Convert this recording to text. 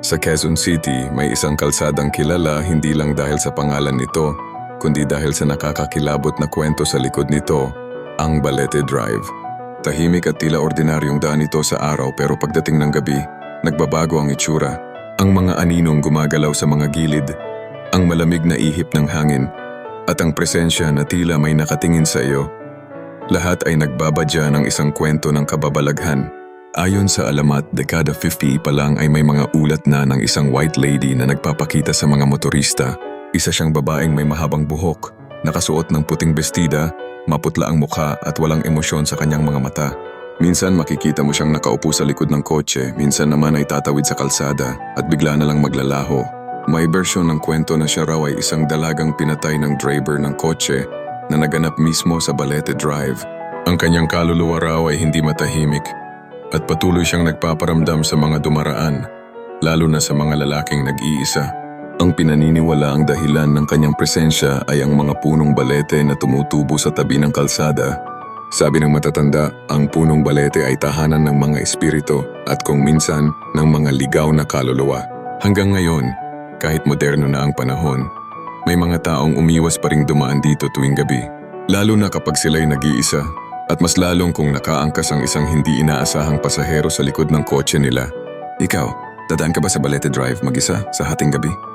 Sa Quezon City, may isang kalsadang kilala hindi lang dahil sa pangalan nito, kundi dahil sa nakakakilabot na kwento sa likod nito, ang Balete Drive. Tahimik at tila ordinaryong daan ito sa araw pero pagdating ng gabi, nagbabago ang itsura. Ang mga aninong gumagalaw sa mga gilid, ang malamig na ihip ng hangin, at ang presensya na tila may nakatingin sa iyo. Lahat ay nagbabadya ng isang kwento ng kababalaghan. Ayon sa alamat, dekada 50 pa lang ay may mga ulat na ng isang white lady na nagpapakita sa mga motorista. Isa siyang babaeng may mahabang buhok, nakasuot ng puting bestida, maputla ang mukha at walang emosyon sa kanyang mga mata. Minsan makikita mo siyang nakaupo sa likod ng kotse, minsan naman ay tatawid sa kalsada at bigla na lang maglalaho. May bersyon ng kwento na siya raw ay isang dalagang pinatay ng driver ng kotse na naganap mismo sa Balete Drive. Ang kanyang kaluluwa raw ay hindi matahimik at patuloy siyang nagpaparamdam sa mga dumaraan, lalo na sa mga lalaking nag-iisa. Ang pinaniniwala ang dahilan ng kanyang presensya ay ang mga punong balete na tumutubo sa tabi ng kalsada. Sabi ng matatanda, ang punong balete ay tahanan ng mga espiritu at kung minsan ng mga ligaw na kaluluwa. Hanggang ngayon, kahit moderno na ang panahon, may mga taong umiwas pa ring dumaan dito tuwing gabi. Lalo na kapag sila'y nag-iisa at mas lalong kung nakaangkas ang isang hindi inaasahang pasahero sa likod ng kotse nila. Ikaw, dadaan ka ba sa Balete Drive mag-isa sa hating gabi?